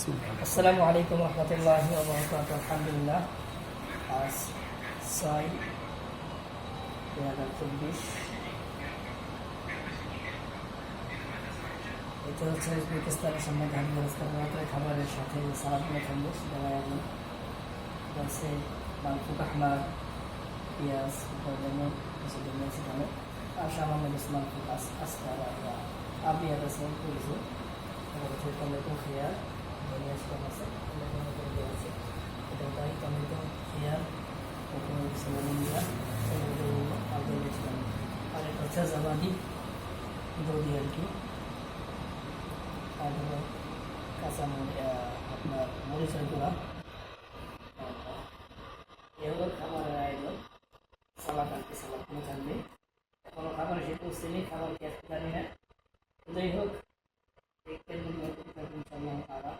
আসসালামু আলাইকুম রহমতুল্লাহ বরকাত আলহামদুলিল্লাহ। আজ ছয় দুই হাজার চব্বিশ। এটা হচ্ছে উজবেকিস্তানের সামনে ধান ব্যবস্থা খাবারের সাথে সালাদগুলো থাকবে, সেটা এখন এটা হচ্ছে মালফুক পেঁয়াজ লেমন কিছু লেমন সেখানে আর সামান্য কিছু মালফুক আস্তা বা আবিয়ার আছে। করেছে তারপর টমেটো তারপরে হচ্ছে লেমনিয়া আলু দিয়েছিলাম আর এটা হচ্ছে জাবাদি দই আর আপনার মরিচের গুঁড়া এগুলো খাবারের আয়োজন সালাদ কি সালাদ কোনো থাকবে এখনও খাবার করছিনি খাবার কি যাই হোক দেখতে তারা